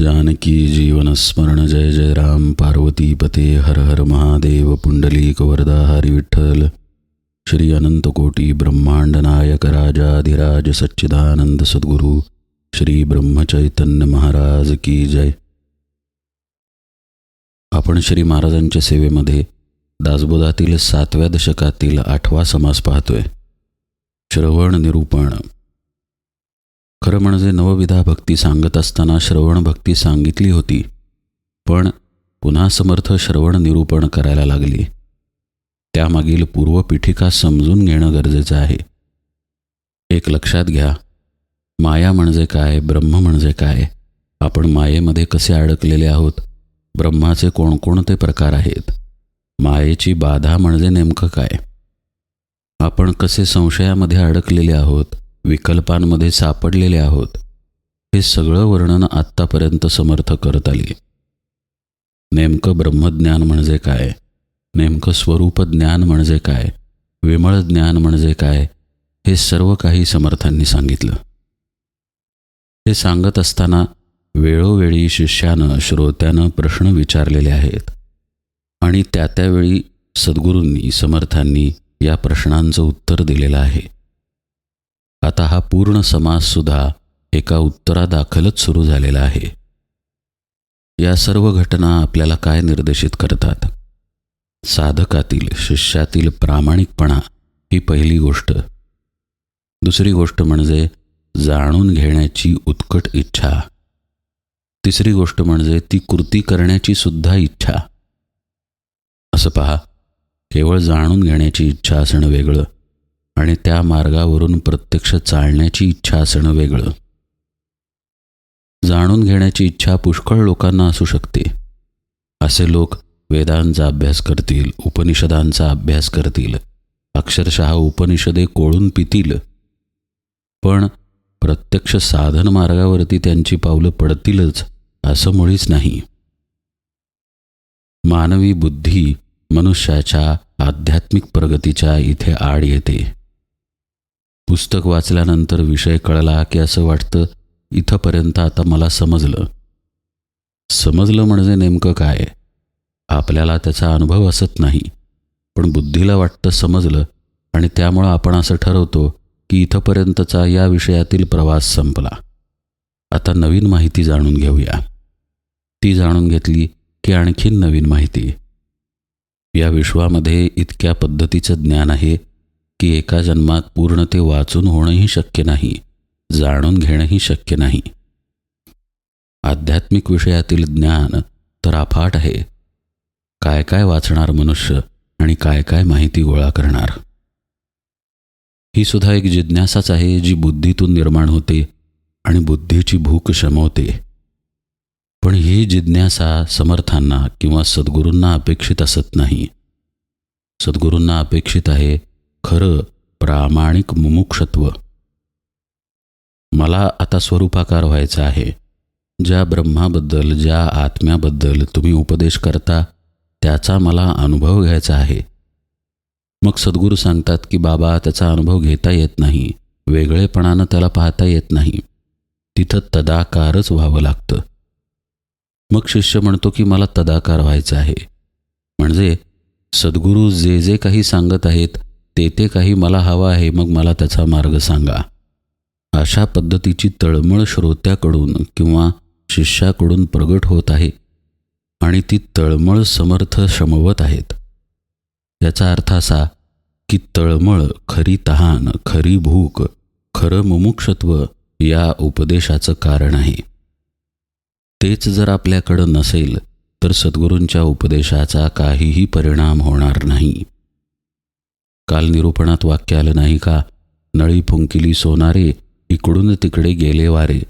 जानकी जीवनस्मरण जय जय राम। पार्वती पते हर हर महादेव। पुंडलीक वरदा हरी विठ्ठल। श्री अनंतकोटी ब्रह्मांड नायक राजाधिराज सच्चिदानंद सद्गुरू। श्री ब्रह्मचैतन्य महाराज की जय। आपण श्री महाराजांच्या सेवेमध्ये दासबोधातील सातव्या दशकातील आठवा समास पाहतोय. श्रवण निरूपण. खरं म्हणजे नवविधा भक्ती सांगत असताना श्रवण भक्ती सांगितली होती. पण पुन्हा समर्थ श्रवण निरूपण करायला लागली. त्यामागील पूर्वपीठिका समजून घेणं गरजेचं आहे. एक लक्षात घ्या. माया म्हणजे काय ब्रह्म म्हणजे काय? आपण मायेमध्ये कसे अडकलेले आहोत? ब्रह्माचे कोणकोणते प्रकार आहेत? मायेची बाधा म्हणजे नेमकं काय? आपण कसे संशयामध्ये अडकलेले आहोत? विकल्पांमध्ये सापडलेले आहोत. हे सगळं वर्णन आत्तापर्यंत समर्थ करत आली. नेमकं ब्रह्मज्ञान म्हणजे काय? नेमकं स्वरूप ज्ञान म्हणजे काय? विमळ ज्ञान म्हणजे काय? हे सर्व काही समर्थांनी सांगितलं. हे सांगत असताना वेळोवेळी शिष्यानं श्रोत्यानं प्रश्न विचारलेले आहेत. आणि त्या त्यावेळी सद्गुरूंनी समर्थांनी या प्रश्नांचं उत्तर दिलेलं आहे. आता हा पूर्ण समाजसुद्धा एका उत्तरादाखलच सुरू झालेला आहे. या सर्व घटना आपल्याला काय निर्देशित करतात? साधकातील शिष्यातील प्रामाणिकपणा ही पहिली गोष्ट. दुसरी गोष्ट म्हणजे जाणून घेण्याची उत्कट इच्छा. तिसरी गोष्ट म्हणजे ती कृती करण्याची सुद्धा इच्छा. असं पहा केवळ जाणून घेण्याची इच्छा असणं वेगळं आणि त्या मार्गावरून प्रत्यक्ष चालण्याची इच्छा असणं वेगळं. जाणून घेण्याची इच्छा पुष्कळ लोकांना असू शकते. असे लोक वेदांचा अभ्यास करतील उपनिषदांचा अभ्यास करतील अक्षरशः उपनिषदे कोळून पितील. पण प्रत्यक्ष साधन मार्गावरती त्यांची पावलं पडतीलच असं मुळीच नाही. मानवी बुद्धी मनुष्याच्या आध्यात्मिक प्रगतीच्या इथे आड येते. पुस्तक वाचल्यानंतर विषय कळला की असं वाटतं इथंपर्यंत आता मला समजलं. समजलं म्हणजे नेमकं काय? आपल्याला त्याचा अनुभव असत नाही. पण बुद्धीला वाटतं समजलं आणि त्यामुळं आपण असं ठरवतो की इथंपर्यंतचा या विषयातील प्रवास संपला. आता नवीन माहिती जाणून घेऊया. ती जाणून घेतली की आणखीन नवीन माहिती. या विश्वामध्ये इतक्या पद्धतीचं ज्ञान आहे की एका जन्मात पूर्ण ते वाचून होणंही शक्य नाही जाणून घेणंही शक्य नाही. आध्यात्मिक विषयातील ज्ञान तर अफाट आहे. काय काय वाचणार मनुष्य आणि काय काय माहिती गोळा करणार? ही सुद्धा एक जिज्ञासाच आहे जी बुद्धीतून निर्माण होते आणि बुद्धीची भूक शमवते. पण ही जिज्ञासा समर्थांना किंवा सद्गुरूंना अपेक्षित असत नाही. सद्गुरूंना अपेक्षित आहे खरं प्रामाणिक मुमुक्षत्व. मला आता स्वरूपाकार व्हायचं आहे. ज्या ब्रह्माबद्दल ज्या आत्म्याबद्दल तुम्ही उपदेश करता त्याचा मला अनुभव घ्यायचा आहे. मग सद्गुरू सांगतात की बाबा त्याचा अनुभव घेता येत नाही. वेगळेपणानं त्याला पाहता येत नाही. तिथं तदाकारच व्हावं लागतं. मग शिष्य म्हणतो की मला तदाकार व्हायचं आहे. म्हणजे सद्गुरू जे जे काही सांगत आहेत ते ते काही मला हवं आहे मग मला त्याचा मार्ग सांगा. अशा पद्धतीची तळमळ श्रोत्याकडून किंवा शिष्याकडून प्रगट होत आहे आणि ती तळमळ समर्थ शमवत आहेत. याचा अर्थ असा की तळमळ खरी तहान खरी भूक खरं मुमुक्षत्व या उपदेशाचं कारण आहे. तेच जर आपल्याकडं नसेल तर सद्गुरूंच्या उपदेशाचा काहीही परिणाम होणार नाही. काल निरूपणात वाक्य आलं नाही का? नळी फुंकिली सोनारे इकडून तिकडे गेले वारे.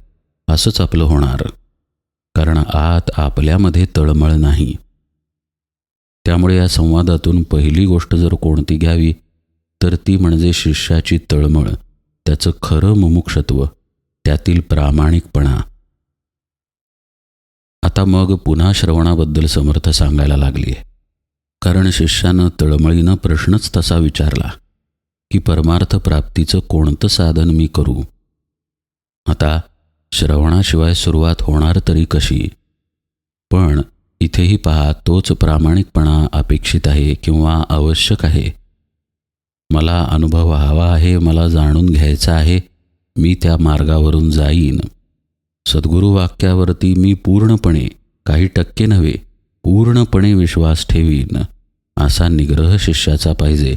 असंच आपलं होणार. कारण आत आपल्यामध्ये तळमळ नाही. त्यामुळे या संवादातून पहिली गोष्ट जर कोणती घ्यावी तर ती म्हणजे शिष्याची तळमळ. त्याचं खरं मुमुक्षत्व त्यातील प्रामाणिकपणा. आता मग पुन्हा श्रवणाबद्दल समर्थ सांगायला लागली आहे कारण शिष्यानं तळमळीनं प्रश्नच तसा विचारला की परमार्थ प्राप्तीचं कोणतं साधन मी करू? आता श्रवणाशिवाय सुरुवात होणार तरी कशी? पण इथेही पहा तोच प्रामाणिकपणा अपेक्षित आहे किंवा आवश्यक आहे. मला अनुभव हवा आहे मला जाणून घ्यायचा आहे मी त्या मार्गावरून जाईन. सद्गुरू वाक्यावरती मी पूर्णपणे काही टक्के नव्हे पूर्णपणे विश्वास ठेवीन असा निग्रह शिष्याचा पाहिजे.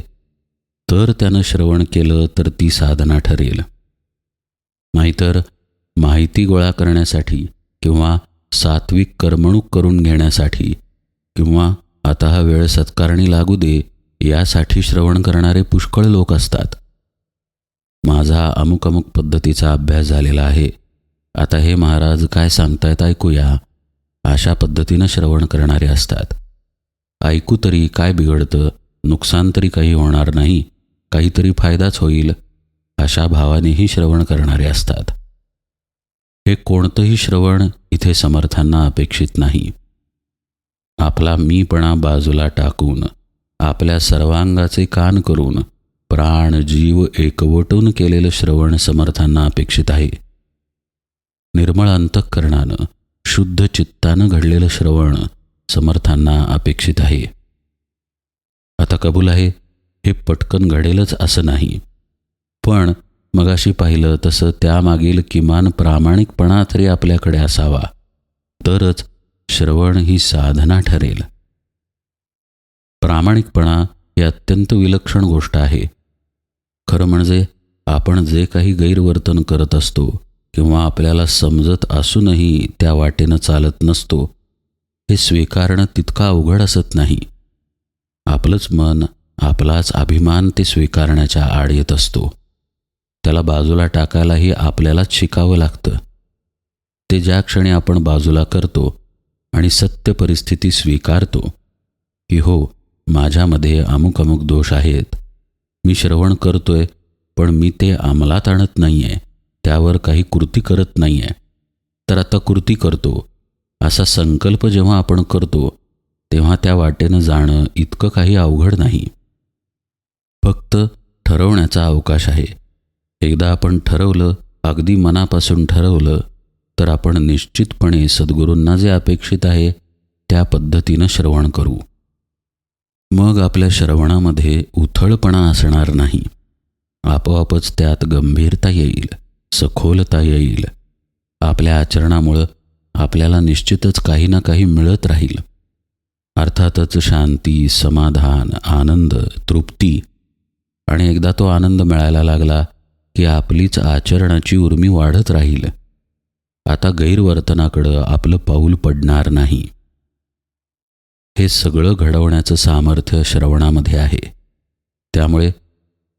तर त्यानं श्रवण केलं तर ती साधना ठरेल. नाहीतर माहिती गोळा करण्यासाठी किंवा सात्विक करमणूक करून घेण्यासाठी किंवा आता हा वेळ सत्कारणी लागू दे यासाठी श्रवण करणारे पुष्कळ लोक असतात. माझा अमुक अमुक पद्धतीचा अभ्यास झालेला आहे. आता हे महाराज काय सांगतायत ऐकूया. अशा पद्धतीनं श्रवण करणारे असतात. ऐकू तरी काय बिघडतं नुकसान तरी काही होणार नाही काहीतरी फायदाच होईल अशा भावानेही श्रवण करणारे असतात. हे कोणतंही श्रवण इथे समर्थांना अपेक्षित नाही. आपला मीपणा बाजूला टाकून आपल्या सर्वांगाचे कान करून प्राण जीव एकवटून केलेलं श्रवण समर्थांना अपेक्षित आहे. निर्मळ अंतःकरणानं शुद्ध चित्तानं घडलेलं श्रवण समर्थांना अपेक्षित आहे. आता कबूल आहे हे पटकन घडेलच असं नाही. पण मगाशी पाहिलं तसं त्यामागील किमान प्रामाणिकपणा तरी आपल्याकडे असावा. तरच श्रवण ही साधना ठरेल. प्रामाणिकपणा ही अत्यंत विलक्षण गोष्ट आहे. खरं म्हणजे आपण जे काही गैरवर्तन करत असतो किंवा आपल्याला समजत असूनही त्या वाटेनं चालत नसतो हे स्वीकारणं तितका अवघड असत नाही. आपलंच मन आपलाच अभिमान ते स्वीकारण्याच्या आड येत असतो. त्याला बाजूला टाकायलाही आपल्यालाच शिकावं लागतं. ते ज्या क्षणी आपण बाजूला करतो आणि सत्य परिस्थिती स्वीकारतो की हो माझ्यामध्ये अमुक अमुक दोष आहेत मी श्रवण करतोय पण मी ते अंमलात आणत नाही आहे त्यावर काही कृती करत नाही आहे तर आता कृती करतो. असा संकल्प जेव्हा आपण करतो तेव्हा त्या वाटेनं जाणं इतकं काही अवघड नाही. फक्त ठरवण्याचा अवकाश आहे. एकदा आपण ठरवलं अगदी मनापासून ठरवलं तर आपण निश्चितपणे सद्गुरूंना जे अपेक्षित आहे त्या पद्धतीनं श्रवण करू. मग आपल्या श्रवणामध्ये उथळपणा असणार नाही. आपोआपच त्यात गंभीरता येईल. सखोलता येईल. आपल्या आचरणामुळं आपल्याला निश्चितच काही ना काही मिळत राहील. अर्थातच शांती समाधान आनंद तृप्ती आणि एकदा तो आनंद मिळायला लागला की आपलीच आचरणाची उर्मी वाढत राहील. आता गैरवर्तनाकडं आपलं पाऊल पडणार नाही. हे सगळं घडवण्याचं सामर्थ्य श्रवणामध्ये आहे. त्यामुळे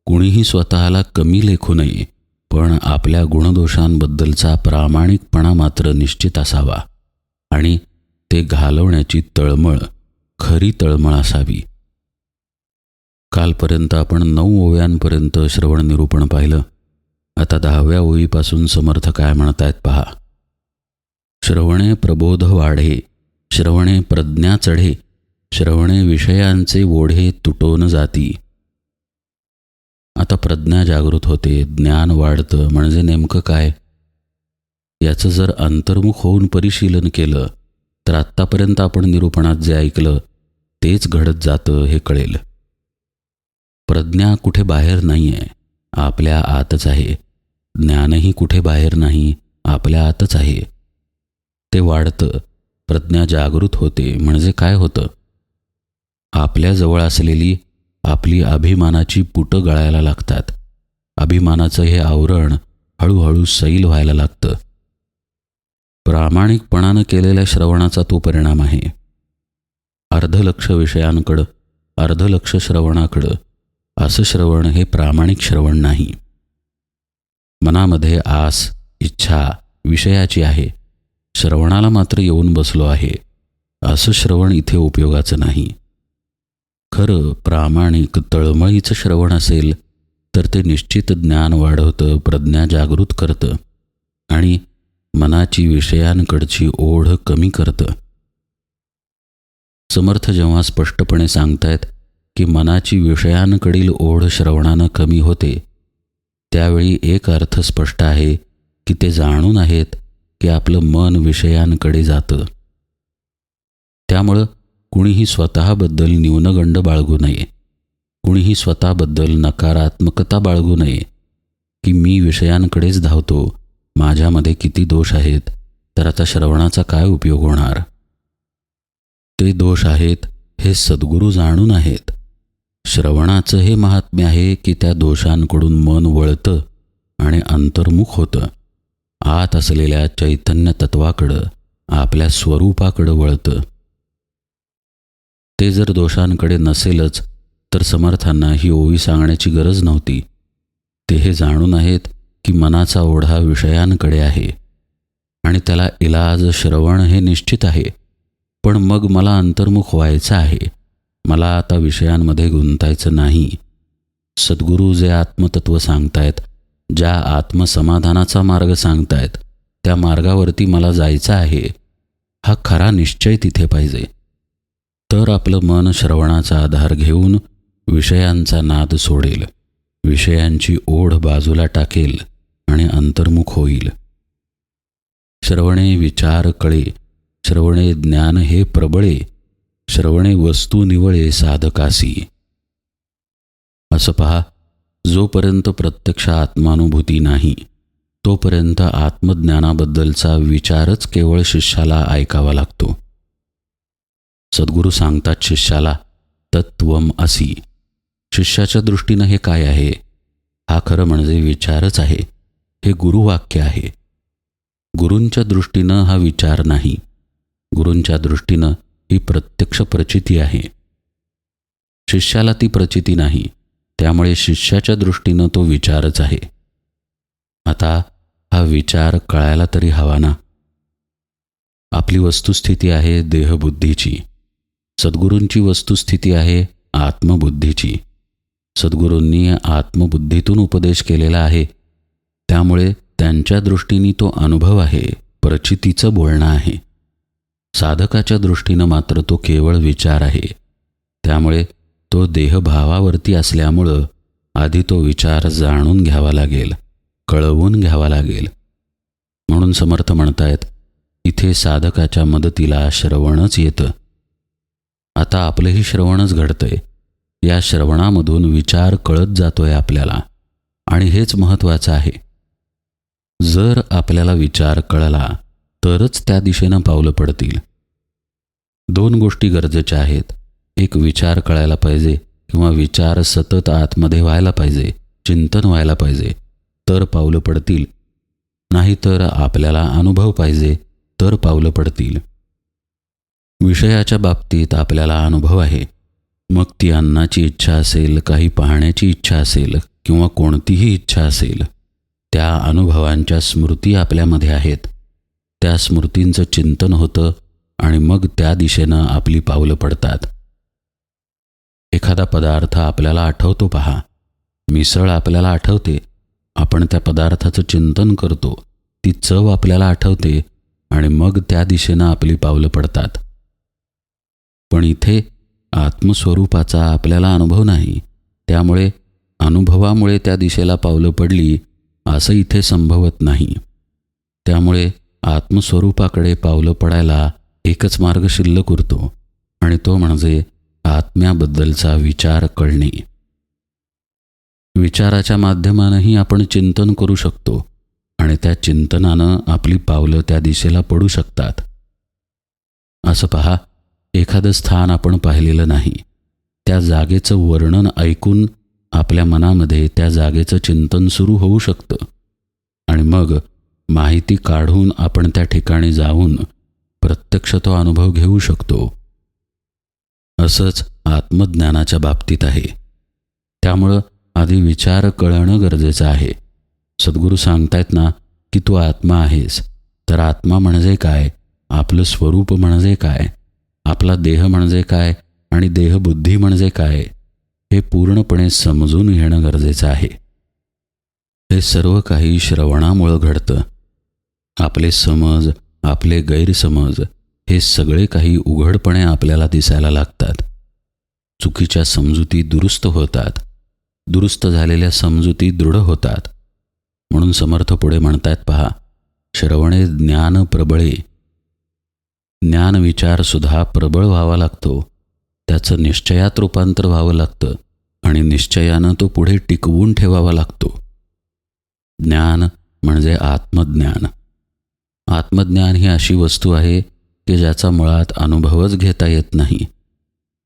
कुणीही स्वतःला कमी लेखू नये. पण आपल्या गुणदोषांबद्दलचा प्रामाणिकपणा मात्र निश्चित असावा आणि ते घालवण्याची तळमळ खरी तळमळ असावी. कालपर्यंत आपण नऊ ओव्यांपर्यंत श्रवण निरूपण पाहिलं. आता दहाव्या ओळीपासून समर्थ काय म्हणतायत पहा. श्रवणे प्रबोध वाढे श्रवणे प्रज्ञा चढे श्रवणे विषयांचे ओढे तुटोन जाती. आता प्रज्ञा जागृत होते ज्ञान वाढतं म्हणजे नेमकं काय? याचं जर अंतर्मुख होऊन परिशीलन केलं तर आत्तापर्यंत आपण निरूपणात जे ऐकलं तेच घडत जातं हे कळेल. प्रज्ञा कुठे बाहेर नाही आहे आपल्या आतच आहे. ज्ञानही कुठे बाहेर नाही आपल्या आतच आहे. ते वाढतं प्रज्ञा जागृत होते म्हणजे काय होतं? आपल्याजवळ असलेली आपली अभिमानाची पुटं गळायला लागतात. अभिमानाचं हे आवरण हळूहळू सैल व्हायला लागतं. प्रामाणिकपणानं केलेल्या श्रवणाचा तो परिणाम आहे. अर्धलक्ष विषयांकडं अर्धलक्ष श्रवणाकडं असं श्रवण हे प्रामाणिक श्रवण नाही. मनामध्ये आस इच्छा विषयाची आहे. श्रवणाला मात्र येऊन बसलो आहे. असं श्रवण इथे उपयोगाचं नाही. खरं प्रामाणिक तळमळीचं श्रवण असेल तर ते निश्चित ज्ञान वाढवतं प्रज्ञा जागृत करतं आणि मनाची विषयांकडची ओढ कमी करतं. समर्थ जेव्हा स्पष्टपणे सांगतायत की मनाची विषयांकडील ओढ श्रवणानं कमी होते त्यावेळी एक अर्थ स्पष्ट आहे की ते जाणून आहेत की आपलं मन विषयांकडे जातं. त्यामुळं कुणीही स्वतःबद्दल न्यूनगंड बाळगू नये. कुणीही स्वतःबद्दल नकारात्मकता बाळगू नये. की मी विषयांकडेच धावतो. माझ्यामध्ये किती दोष आहेत तर आता श्रवणाचा काय उपयोग होणार? ते दोष आहेत हे सद्गुरू जाणून आहेत. श्रवणाचं हे महात्म्य आहे की त्या दोषांकडून मन वळतं आणि अंतर्मुख होतं. आत असलेल्या चैतन्य तत्वाकडं आपल्या स्वरूपाकडं वळतं. ते जर दोषांकडे नसेलच तर समर्थांना ही ओवी सांगण्याची गरज नव्हती. ते हे जाणून आहेत की मनाचा ओढा विषयांकडे आहे आणि त्याला इलाज श्रवण हे निश्चित आहे. पण मग मला अंतर्मुख व्हायचं आहे. मला आता विषयांमध्ये गुंतायचं नाही. सद्गुरू जे आत्मतत्व सांगतायत ज्या आत्मसमाधानाचा मार्ग सांगतायत त्या मार्गावरती मला जायचं आहे. हा खरा निश्चय तिथे पाहिजे. तर आपलं मन श्रवणाचा आधार घेऊन विषयांचा नाद सोडेल. विषयांची ओढ बाजूला टाकेल आणि अंतर्मुख होईल. श्रवणे विचार कळे. श्रवणे ज्ञान हे प्रबळे. श्रवणे वस्तू निवळे साधकासी. असं पहा जोपर्यंत प्रत्यक्ष आत्मानुभूती नाही तोपर्यंत आत्मज्ञानाबद्दलचा विचारच केवळ शिष्याला ऐकावा लागतो. सद्गुरू सांगतात शिष्याला तत्वम असी. शिष्याच्या दृष्टीनं हे काय आहे? हा खरं म्हणजे विचारच आहे. हे गुरुवाक्य आहे. गुरूंच्या दृष्टीनं हा विचार नाही. गुरूंच्या दृष्टीनं ही प्रत्यक्ष प्रचिती आहे. शिष्याला ती प्रचिती नाही. त्यामुळे शिष्याच्या दृष्टीनं तो विचारच आहे. आता हा विचार कळायला तरी हवा ना? आपली वस्तुस्थिती आहे देहबुद्धीची. सद्गुरूंची वस्तुस्थिती आहे आत्मबुद्धीची. सद्गुरूंनी आत्मबुद्धीतून उपदेश केलेला आहे. त्यामुळे त्यांच्या दृष्टीने तो अनुभव आहे प्रचितीचं बोलणं आहे. साधकाच्या दृष्टीनं मात्र तो केवळ विचार आहे. त्यामुळे तो देहभावावरती असल्यामुळं आधी तो विचार जाणून घ्यावा लागेल कळवून घ्यावा लागेल. म्हणून समर्थ म्हणतायत इथे साधकाच्या मदतीला श्रवणच येतं. आता आपलंही श्रवणच घडतंय. या श्रवणामधून विचार कळत जातोय आपल्याला. आणि हेच महत्त्वाचं आहे. जर आपल्याला विचार कळला तरच त्या दिशेनं पावलं पडतील. दोन गोष्टी गरजेच्या आहेत. एक विचार कळायला पाहिजे किंवा विचार सतत आतमध्ये व्हायला पाहिजे चिंतन व्हायला पाहिजे तर पावलं पडतील. नाहीतर आपल्याला अनुभव पाहिजे तर पावलं पडतील. विषयाच्या बाबतीत आपल्याला अनुभव आहे. मग ती अन्नाची इच्छा असेल काही पाहण्याची इच्छा असेल किंवा कोणतीही इच्छा असेल त्या अनुभवांच्या स्मृती आपल्यामध्ये आहेत. त्या स्मृतींचं चिंतन होतं आणि मग त्या दिशेनं आपली पावलं पडतात. एखादा पदार्थ आपल्याला आठवतो पहा. मिसळ आपल्याला आठवते. आपण त्या पदार्थाचं चिंतन करतो. ती चव आपल्याला आठवते आणि मग त्या दिशेनं आपली पावलं पडतात. पण इथे आत्मस्वरूपाचा आपल्याला अनुभव नाही. त्यामुळे अनुभवामुळे त्या दिशेला पावलं पडली असं इथे संभवत नाही. त्यामुळे आत्मस्वरूपाकडे पावलं पडायला एकच मार्ग शिल्लक उरतो आणि तो म्हणजे आत्म्याबद्दलचा विचार कळणे. विचाराच्या माध्यमानंही आपण चिंतन करू शकतो आणि त्या चिंतनानं आपली पावलं त्या दिशेला पडू शकतात. असं पहा एखादं स्थान आपण पाहिलेलं नाही. त्या जागेचं वर्णन ऐकून आपल्या मनामध्ये त्या जागेचं चिंतन सुरू होऊ शकतं. आणि मग माहिती काढून आपण त्या ठिकाणी जाऊन प्रत्यक्ष तो अनुभव घेऊ शकतो. असंच आत्मज्ञानाच्या बाबतीत आहे. त्यामुळं आधी विचार कळणं गरजेचं आहे. सद्गुरू सांगतायत ना की तू आत्मा आहेस. तर आत्मा म्हणजे काय? आपलं स्वरूप म्हणजे काय? आपला देह म्हणजे काय आणि देहबुद्धी म्हणजे काय हे पूर्णपणे समजून घेणं गरजेचं आहे. हे सर्व काही श्रवणामुळं घडतं. आपले समज आपले गैरसमज हे सगळे काही उघडपणे आपल्याला दिसायला लागतात. चुकीच्या समजुती दुरुस्त होतात. दुरुस्त झालेल्या समजुती दृढ होतात. म्हणून समर्थ पुढे म्हणतायत पहा श्रवणे ज्ञान प्रबळे ज्ञान प्रबळ व्हावा लागतो. त्याचं निश्चयात रूपांतर व्हावं लागतं आणि निश्चयानं तो पुढे टिकवून ठेवावा लागतो. ज्ञान म्हणजे आत्मज्ञान. आत्मज्ञान ही अशी वस्तू आहे की ज्याचा मुळात अनुभवच घेता येत नाही.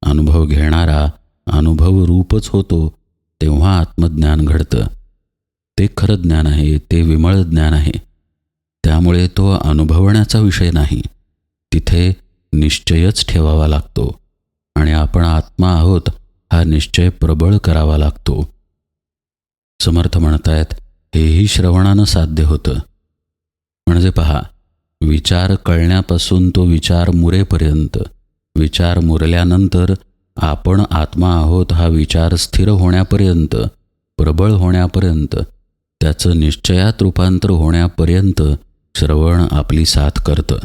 अनुभव घेणारा अनुभव रूपच होतो तेव्हा आत्मज्ञान घडतं. ते खरं ज्ञान आहे ते विमळ ज्ञान आहे. त्यामुळे तो अनुभवण्याचा विषय नाही. तिथे निश्चयच ठेवावा लागतो आणि आपण आत्मा आहोत हा निश्चय प्रबळ करावा लागतो. समर्थ म्हणतायत हेही श्रवणानं साध्य होतं. म्हणजे पहा विचार कळण्यापासून तो विचार मुरेपर्यंत विचार मुरल्यानंतर आपण आत्मा आहोत हा विचार स्थिर होण्यापर्यंत प्रबळ होण्यापर्यंत त्याचं निश्चयात रूपांतर होण्यापर्यंत श्रवण आपली साथ करतं.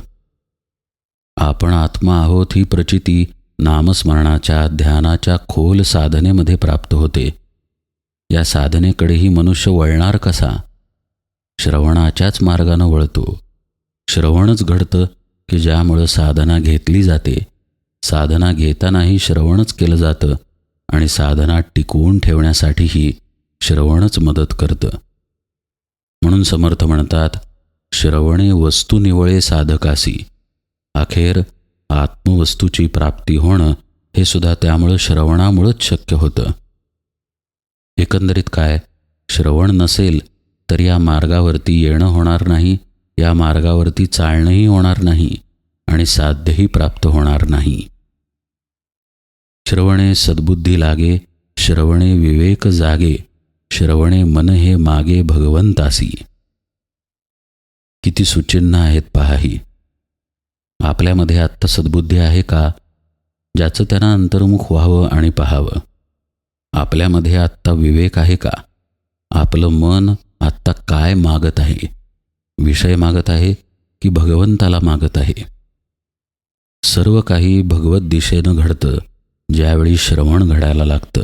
आपण आत्मा आहोत ही प्रचिती नामस्मरणाच्या ध्यानाच्या खोल साधनेमध्ये प्राप्त होते. या साधनेकडेही मनुष्य वळणार कसा? श्रवणाच्याच मार्गानं वळतो. श्रवणच घडतं की ज्यामुळं साधना घेतली जाते. साधना घेतानाही श्रवणच केलं जातं आणि साधना टिकवून ठेवण्यासाठीही श्रवणच मदत करतं. म्हणून समर्थ म्हणतात श्रवणे वस्तू निवळे साधकासी. अखेर आत्मवस्तूची प्राप्ती होणं हे सुद्धा त्यामुळं श्रवणामुळंच शक्य होतं. एकंदरीत काय? श्रवण नसेल तर या मार्गावरती येणं होणार नाही या मार्गावरती चालणंही होणार नाही आणि साध्यही प्राप्त होणार नाही. श्रवणे सद्बुद्धी लागे श्रवणे विवेक जागे श्रवणे मन हे मागे भगवंतासी. किती सुचिन्ह आहेत पहाही आपल्यामध्ये आत्ता सद्बुद्धी आहे का? ज्याचं त्यांना अंतर्मुख व्हावं आणि पाहावं. आपल्यामध्ये आत्ता विवेक आहे का? आपलं मन आत्ता काय मागत आहे? विषय मागत आहे की भगवंताला मागत आहे? सर्व काही भगवत दिशेनं घडतं ज्यावेळी श्रवण घडायला लागतं.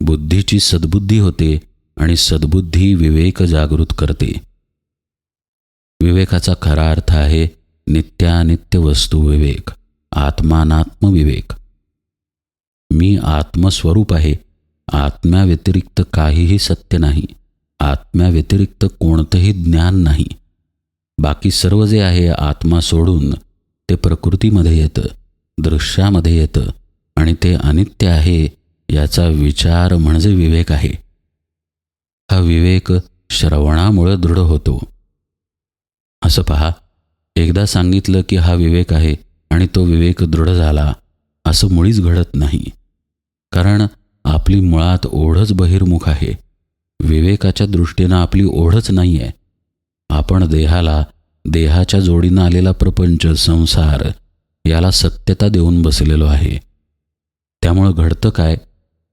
बुद्धीची सद्बुद्धी होते आणि सद्बुद्धी विवेक जागृत करते. विवेकाचा खरा अर्थ आहे नित्यानित्य वस्तू विवेक आत्मानात्म विवेक मी आत्मस्वरूप आहे आत्म्याव्यतिरिक्त काहीही सत्य नाही आत्म्याव्यतिरिक्त कोणतंही ज्ञान नाही. बाकी सर्व जे आहे आत्मा सोडून ते प्रकृतीमध्ये येतं दृश्यामध्ये येतं आणि ते अनित्य आहे याचा विचार म्हणजे विवेक आहे. हा विवेक श्रवणामुळं दृढ होतो. असं पहा एकदा सांगितलं की हा विवेक आहे आणि तो विवेक दृढ झाला असं मुळीच घडत नाही. कारण आपली मुळात ओढच बहिर्मुख आहे. विवेकाच्या दृष्टीनं आपली ओढच नाही आहे आपण देहाला देहाच्या जोडीनं आलेला प्रपंच संसार याला सत्यता देऊन बसलेलो आहे. त्यामुळं घडतं काय?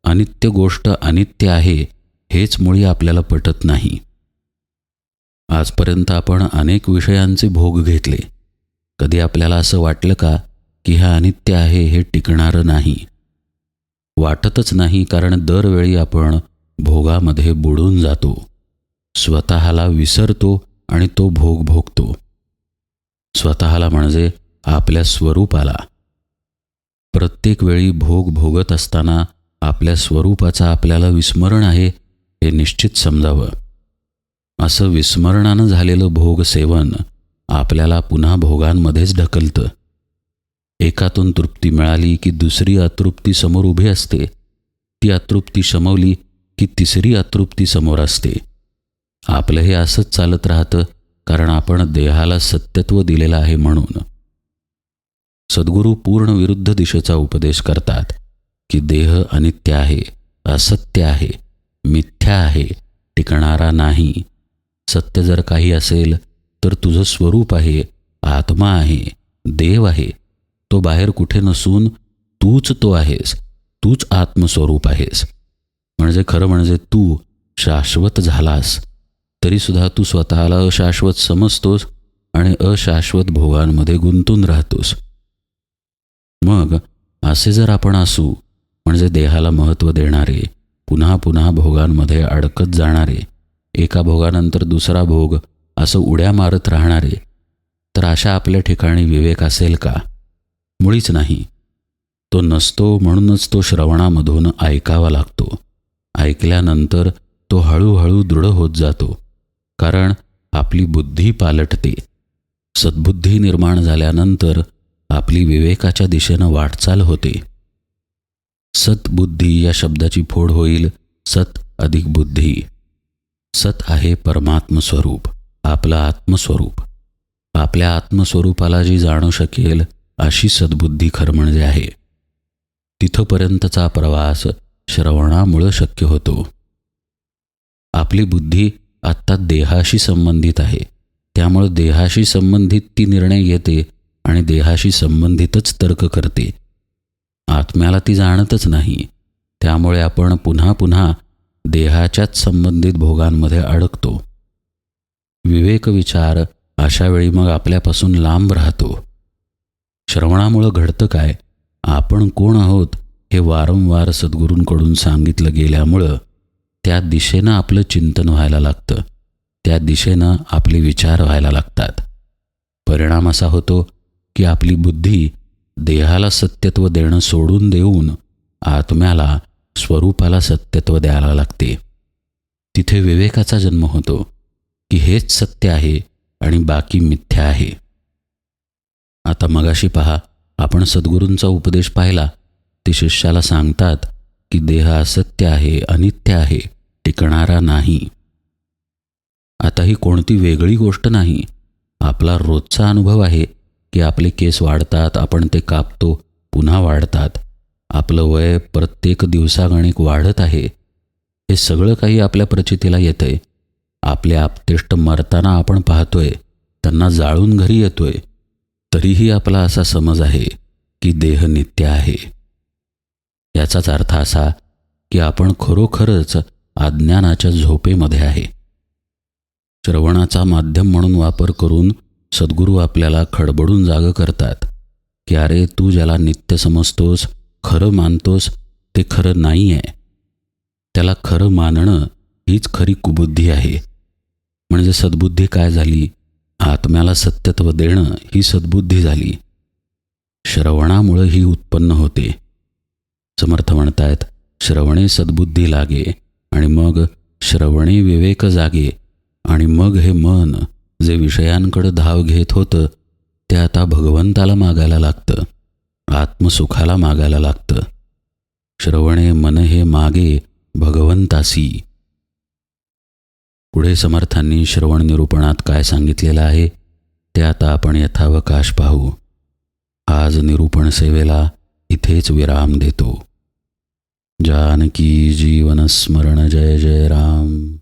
अनित्य गोष्ट अनित्य आहे हेच मुळी आपल्याला पटत नाही. आजपर्यंत आपण अनेक विषयांचे भोग घेतले. कधी आपल्याला असं वाटलं का की हे अनित्य आहे हे टिकणारं नाही? वाटतच नाही कारण दरवेळी आपण भोगामध्ये बुडून जातो. स्वतःला विसरतो आणि तो भोग भोगतो. स्वतःला म्हणजे आपल्या स्वरूपाला. प्रत्येक वेळी भोग भोगत असताना आपल्या स्वरूपाचा आपल्याला विस्मरण आहे हे निश्चित समजावं. असं विस्मरणानं झालेलं भोग सेवन आपल्याला पुन्हा भोगांमध्येच ढकलतं. एकातून तृप्ती मिळाली की दुसरी अतृप्ती समोर उभी असते. ती अतृप्ती शमवली की तिसरी अतृप्ती समोर असते. आपलं हे असंच चालत राहतं कारण आपण देहाला सत्यत्व दिलेलं आहे म्हणून. सद्गुरू पूर्ण विरुद्ध दिशेचा उपदेश करतात की देह अनित्य आहे असत्य आहे मिथ्या आहे टिकणारा नाही. सत्य जर काही असेल तर तुझं स्वरूप आहे आत्मा आहे देव आहे. तो बाहेर कुठे नसून तूच तो आहेस तूच आत्मस्वरूप आहेस. म्हणजे खरं म्हणजे तू शाश्वत झालास तरीसुद्धा तू स्वतःला अशाश्वत समजतोस आणि अशाश्वत भोगांमध्ये गुंतून राहतोस. मग असे जर आपण असू म्हणजे देहाला महत्त्व देणारे पुन्हा पुन्हा भोगांमध्ये अडकत जाणारे एका भोगानंतर दुसरा भोग असं उड्या मारत राहणारे तर अशा आपल्या ठिकाणी विवेक असेल का? मुळीच नाही. तो नसतो म्हणूनच तो श्रवणामधून ऐकावा लागतो. ऐकल्यानंतर तो हळूहळू दृढ होत जातो. कारण आपली बुद्धी पालटते. सद्बुद्धी निर्माण झाल्यानंतर आपली विवेकाच्या दिशेनं वाटचाल होते. सतबुद्धी या शब्दाची फोड होईल. सत अधिक बुद्धी. सत आहे परमात्म स्वरूप आपलं आत्मस्वरूप. आपल्या आत्मस्वरूपाला जी जाणू शकेल अशी सद्बुद्धी खरं म्हणजे आहे. तिथपर्यंतचा प्रवास श्रवणामुळं शक्य होतो. आपली बुद्धी आत्ता देहाशी संबंधित आहे. त्यामुळं देहाशी संबंधित ती निर्णय घेते आणि देहाशी संबंधितच तर्क करते. आत्म्याला ती जाणतच नाही. त्यामुळे आपण पुन्हा पुन्हा देहाच्याच संबंधित भोगांमध्ये अडकतो. विवेक विचार अशा वेळी मग आपल्यापासून लांब राहतो. श्रवणामुळं घडतं काय? आपण कोण आहोत हे वारंवार सद्गुरूंकडून सांगितलं गेल्यामुळं त्या दिशेनं आपलं चिंतन व्हायला लागतं. त्या दिशेनं आपले विचार व्हायला लागतात. परिणाम असा होतो की आपली बुद्धी देहाला सत्यत्व देणं सोडून देऊन आत्म्याला स्वरूपाला सत्यत्व द्यायला लागते. तिथे विवेकाचा जन्म होतो की हेच सत्य आहे आणि बाकी मिथ्या आहे. आता मगाशी पहा आपण सद्गुरूंचा उपदेश पाहिला. ते शिष्याला सांगतात की देह असत्य आहे अनित्य आहे टिकणारा नाही. आता ही कोणती वेगळी गोष्ट नाही. आपला रोजचा अनुभव आहे की आपले केस वाढतात आपण ते कापतो पुन्हा वाढतात. आपलं वय प्रत्येक दिवसागणिक वाढत आहे. हे सगळं काही आपल्या प्रचितीला येतंय. आपले आपतेष्ट मरताना आपण पाहतोय त्यांना जाळून घरी येतोय. तरीही आपला असा समज आहे की देह नित्य आहे. याचाच अर्थ असा की आपण खरोखरच अज्ञानाच्या झोपेमध्ये आहे. श्रवणाचा माध्यम म्हणून वापर करून सद्गुरू आपल्याला खडबडून जागं करतात की अरे तू ज्याला नित्य समजतोस खरं मानतोस ते खरं नाही आहे त्याला खरं मानणं हीच खरी कुबुद्धी आहे. म्हणजे सद्बुद्धी काय झाली? आत्म्याला सत्यत्व देणं ही सद्बुद्धी झाली. श्रवणामुळं ही उत्पन्न होते. समर्थ म्हणतायत श्रवणे सद्बुद्धी लागे आणि मग श्रवणे विवेक जागे आणि मग हे मन जे विषयांकडे धाव घेत होतं ते आता भगवंताला मागायला लागतं. आत्मसुखाला मागायला लागतं. श्रवणे मन हे मागे भगवंतासी. पुढे समर्थांनी श्रवण निरूपणात काय सांगितलेलं आहे ते आता आपण यथावकाश पाहू. आज निरूपण सेवेला इथेच विराम देतो. जानकी जीवन स्मरण जय जय राम.